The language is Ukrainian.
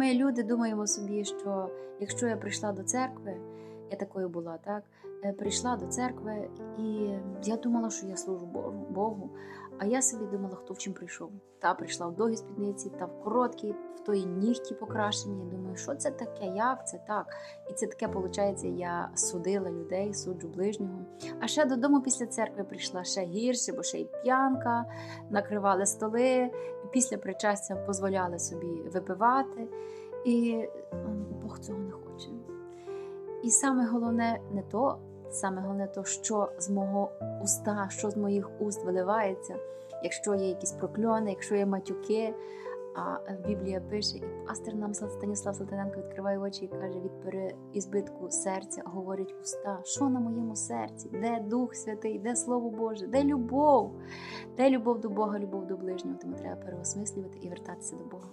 Ми люди думаємо собі, що якщо я прийшла до церкви, я такою була, так? Е, Прийшла до церкви, і я думала, що я служу Богу. А я собі думала, хто в чим прийшов. Та прийшла в довгій спідниці, та в короткій, в тої нігті покрашені. Думаю, що це таке, як це так? І це таке, виходить, я судила людей, суджу ближнього. А ще додому після церкви прийшла ще гірше, бо ще й п'янка, накривали столи, після причастя дозволяли собі випивати. І Бог цього не хоче. І саме головне не то, саме головне то, що з мого уста, що з моїх уст виливається, якщо є якісь прокльони, якщо є матюки. А Біблія пише, і пастор нам Станіслав Салтаненко відкриває очі і каже: від переізбитку серця говорять уста. Що на моєму серці? Де Дух Святий, де Слово Боже, де любов? Де любов до Бога, любов до ближнього? Тому треба переосмислювати і вертатися до Бога.